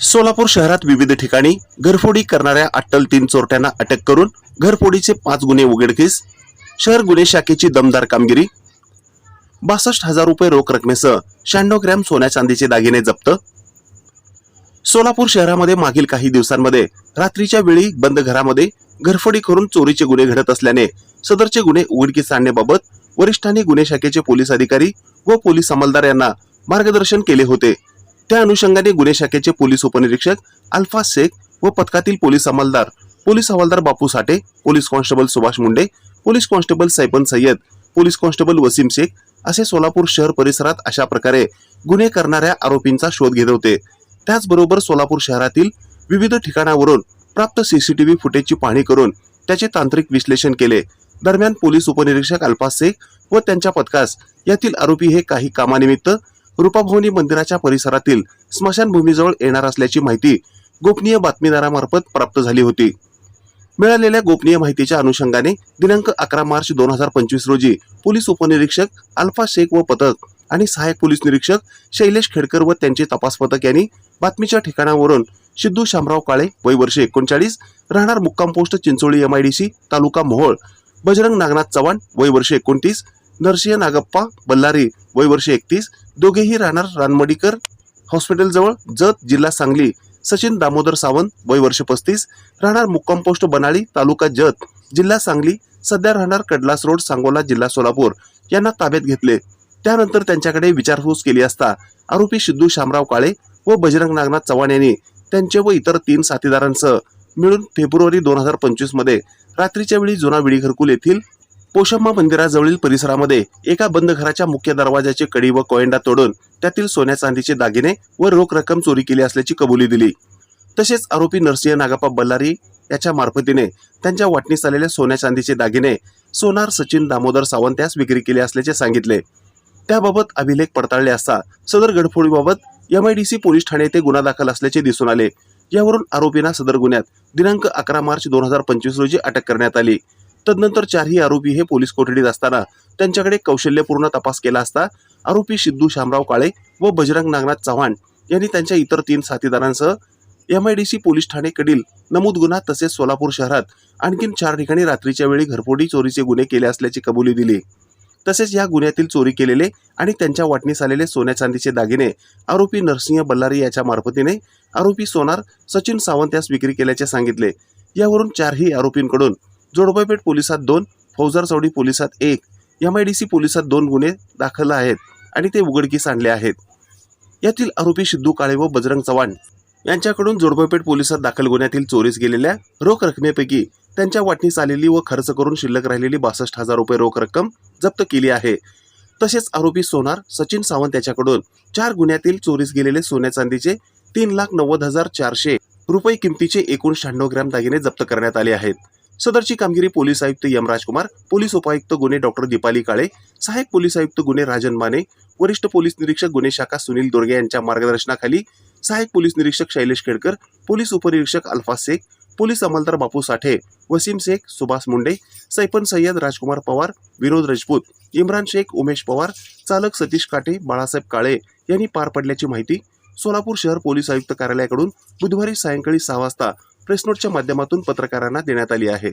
सोलापूर शहरात विविध ठिकाणी घरफोडी करणाऱ्या अट्टल तीन चोरट्यांना अटक करून घरफोडीचे पाच गुन्हे उघडकीस शहर गुन्हे शाखेची दमदार कामगिरी बासष्ट हजार रुपये रोख रकमेसह शहाण्णव ग्रॅम सोन्या चांदीचे दागिने जप्त. सोलापूर शहरामध्ये मागील काही दिवसांमध्ये रात्रीच्या वेळी बंद घरामध्ये घरफोडी करून चोरीचे गुन्हे घडत असल्याने सदरचे गुन्हे उघडकीस आणण्याबाबत वरिष्ठांनी गुन्हे शाखेचे पोलीस अधिकारी व पोलीस अंमलदार यांना मार्गदर्शन केले होते. त्या अनुषंगाने गुन्हे शाखेचे पोलीस उपनिरीक्षक अल्फा शेख व पथकातील पोलीस अंमलदार पोलीस हवालदार Bapu Sathe police constable Subhash Munde police constable Saipan Sayyad police constable Wasim Shaikh असे सोलापूर शहर परिसरात अशा प्रकारे गुन्हे करणाऱ्या आरोपींचा शोध घेत होते. त्याचबरोबर सोलापूर शहरातील विविध ठिकाणावरून प्राप्त सीसीटीव्ही फुटेजची पाहणी करून त्याचे तांत्रिक विश्लेषण केले. दरम्यान पोलीस उपनिरीक्षक अल्फा शेख व त्यांच्या पथकास यातील आरोपी हे काही कामानिमित्त रूपाभवनी मंदिराच्या परिसरातील स्मशानभूमीजवळ येणार असल्याची माहिती गोपनीय बातमीदारामार्फत प्राप्त झाली होती. मिळालेल्या गोपनीय माहितीच्या अनुषंगाने दिनांक अकरा मार्च दोन हजार पंचवीस रोजी पोलीस उपनिरीक्षक अल्फा शेख व पथक आणि सहाय्यक पोलीस निरीक्षक शैलेश खेडकर व त्यांचे तपास पथक यांनी बातमीच्या ठिकाणावरून सिद्धू शामराव काळे वय वर्ष एकोणचाळीस राहणार मुक्काम पोस्ट चिंचोळी एमआयडीसी तालुका मोहोळ बजरंग नागनाथ चव्हाण वय वर्ष एकोणतीस नरसिंह नागप्पा बल्लारी वय वर्ष एकतीस दोघेही राहणार रानमडीकर हॉस्पिटलजवळ जत जिल्हा सांगली सचिन दामोदर सावंत वय वर्ष पस्तीस राहणार मुक्काम पोस्ट बनाळी तालुका जत जिल्हा सांगली सध्या राहणार कडलास रोड सांगोला जिल्हा सोलापूर. यांना ताब्यात घेतले. त्यानंतर त्यांच्याकडे विचारपूस केली असता आरोपी सिद्धू शामराव काळे व बजरंग नागनाथ चव्हाण यांनी त्यांचे व इतर तीन साथीदारांसह मिळून फेब्रुवारी दोन हजार पंचवीसमध्ये रात्रीच्या वेळी जुना विडी घरकुल येथील पोशम्मा मंदिराजवळील परिसरामध्ये एका बंद घराच्या मुख्य दरवाजाची कडी व कोयंडा तोडून त्यातील सोन्या चांदीचे दागिने व रोख रक्कम चोरी केली असल्याची कबुली दिली. तसेच आरोपी नरसिंह नागाप्पा बल्लारी याच्या मार्फतीने त्यांच्या वाटणीस आलेल्या सोन्या चांदीचे दागिने सोनार सचिन दामोदर सावंत यास विक्री केली असल्याचे सांगितले. त्याबाबत अभिलेख पडताळले असता सदर गडफोडीबाबत एमआयडीसी पोलीस ठाणे येथे गुन्हा दाखल असल्याचे दिसून आले. यावरून आरोपींना सदर गुन्ह्यात दिनांक अकरा मार्च दोन हजार पंचवीस रोजी अटक करण्यात आली. तदनंतर चारही आरोपी हे पोलीस कोठडीत असताना त्यांच्याकडे कौशल्यपूर्ण तपास केला असता आरोपी सिद्धू शामराव काळे व बजरंग नागनाथ चव्हाण यांनी त्यांच्या इतर तीन साथीदारांसह एमआयडीसी पोलीस ठाणेकडील नमूद गुन्हा तसेच सोलापूर शहरात आणखीन चार ठिकाणी रात्रीच्या वेळी घरफोडी चोरीचे गुन्हे केले असल्याची कबुली दिली. तसेच या गुन्ह्यातील चोरी केलेले आणि त्यांच्या वाटणीस आलेले सोन्या चांदीचे दागिने आरोपी नरसिंह बल्लारी याच्या मार्फतीने आरोपी सोनार सचिन सावंत यास विक्री केल्याचे सांगितले. यावरून चारही आरोपींकडून जोडबाईपेठ पोलिसात दोन फौजार चौडी पोलिसात एक. एम आय डी सी पोलिसात दोन गुन्हे दाखल आहेत आणि ते उघडकीस आणले आहेत. यातील आरोपी सिद्धू काळे व बजरंग चव्हाण यांच्याकडून जोडबापेठ पोलिसात दाखल गुन्ह्यातील चोरीस गेलेल्या रोख रकमेपैकी त्यांच्या वाटणीस आलेली व खर्च करून शिल्लक राहिलेली बासष्ट हजार रुपये रोख रक्कम जप्त केली आहे. तसेच आरोपी सोनार सचिन सावंत याच्याकडून चार गुन्ह्यातील चोरीस गेलेले सोन्या चांदीचे तीन लाख नव्वद हजार चारशे रुपये किमतीचे एकूण शहाण्णव ग्रॅम दागिने जप्त करण्यात आले आहेत. सदरची कामगिरी पोलीस आयुक्त यम राजकुमार पोलीस उपायुक्त गुन्हे डॉक्टर दीपाली काळे सहाय्यक पोलीस आयुक्त गुन्हे राजन माने वरिष्ठ पोलीस निरीक्षक गुन्हे शाखा सुनील दुर्गे यांच्या मार्गदर्शनाखाली सहाय्यक पोलीस निरीक्षक शैलेश केडकर पोलीस उपनिरीक्षक अल्फा शेख पोलीस अंमलदार बापू साठे वसीम शेख सुभाष मुंडे सैपन सय्यद राजकुमार पवार विनोद राजपूत इम्रान शेख उमेश पवार चालक सतीश काटे बाळासाहेब काळे यांनी पार पडल्याची माहिती सोलापूर शहर पोलीस आयुक्त कार्यालयाकडून बुधवारी सायंकाळी सहा वाजता प्रेसनोटच्या माध्यमातून पत्रकारांना देण्यात आली आहे.